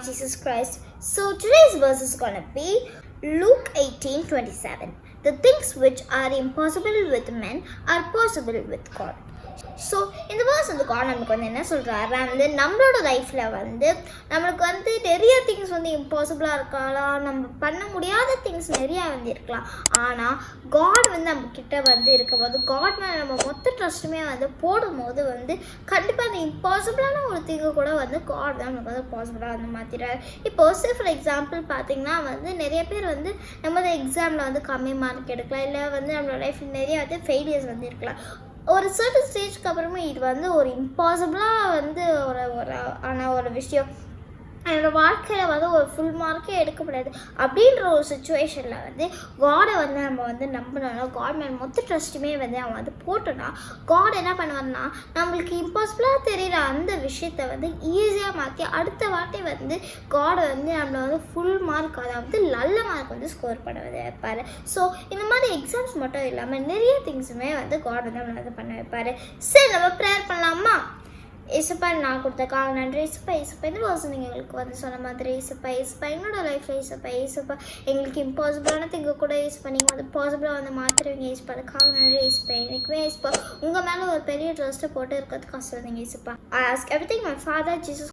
Jesus Christ. So today's verse is gonna be Luke 18 27. The things which are impossible with men are possible with God. So இந்த verse வந்து God நமக்கு வந்து என்ன சொல்கிறாரு வந்து நம்மளோட லைஃப்பில் வந்து நம்மளுக்கு வந்து நிறைய திங்ஸ் வந்து இம்பாசிபிளாக இருக்கலாம். நம்ம பண்ண முடியாத திங்ஸ் நிறையா வந்து இருக்கலாம். ஆனால் காட் வந்து நம்ம கிட்ட வந்து இருக்கும்போது காட் மேலே நம்ம மொத்த ட்ரஸ்ட்டுமே வந்து போடும்போது வந்து கண்டிப்பாக அந்த இம்பாசிபிளான ஒரு திங்கு கூட வந்து காட் தான் நமக்கு வந்து பாசிபிளாக வந்து மாற்றிடுறாரு இப்போ சே ஃபார் எக்ஸாம்பிள் பார்த்தீங்கன்னா வந்து நிறைய பேர் வந்து நம்ம எக்ஸாமில் வந்து கம்மி மார்க் எடுக்கலாம். இல்லை வந்து நம்மளோட லைஃப்பில் நிறைய வந்து ஃபெயிலியர்ஸ் வந்து இருக்கலாம். ஒரு சர்டன் ஸ்டேஜ்க்கு அப்புறமா இது வந்து ஒரு இம்பாசிபிளாக வந்து ஒரு ஒரு ஆன ஒரு விஷயம். என்னோடய வாழ்க்கையில் வந்து ஒரு ஃபுல் மார்க்கே எடுக்க முடியாது அப்படின்ற ஒரு சுச்சுவேஷனில் வந்து காடை வந்து நம்ம வந்து நம்பினோம்னா காட் மேல் மொத்த ட்ரஸ்ட்டுமே வந்து அவன் வந்து போட்டோன்னா காட் என்ன பண்ணுவார்னா நம்மளுக்கு இம்பாசிபிளாக தெரியிற அந்த விஷயத்தை வந்து ஈஸியாக மாற்றி அடுத்த வாட்டி வந்து காடை வந்து நம்மளை வந்து ஃபுல் மார்க் அதாவது நல்ல மார்க் வந்து ஸ்கோர் பண்ண வைப்பார். ஸோ இந்த மாதிரி எக்ஸாம்ஸ் மட்டும் இல்லாமல் நிறைய திங்ஸுமே வந்து காட் வந்து நம்மளை வந்து பண்ண வைப்பார். சரி நம்ம ப்ரேயர் பண்ணலாமா? இசப்பா நான் கொடுத்தக்காக நன்றி. இசப்பா இசப்பா இந்த வருஷம் நீங்கள் எங்களுக்கு வந்து சொன்ன மாதிரி இசப்பா இசப்பா என்னோட லைஃப்பில் இசப்பா இசப்பா எங்களுக்கு இம்பாசிபிளான திங்க கூட யூஸ் பண்ணி வந்து பாசிபிளாக வந்து மாற்றுவீங்க இசப்பா அதுக்காக நன்றி இசப்பா எனக்குமே இசப்பா உங்கள் மேலே ஒரு பெரிய ட்ரஸ்ட்டை போட்டு இருக்கிறதுக்கு கஷ்டம் நீங்கள் இசப்பா I ask everything my father Jesus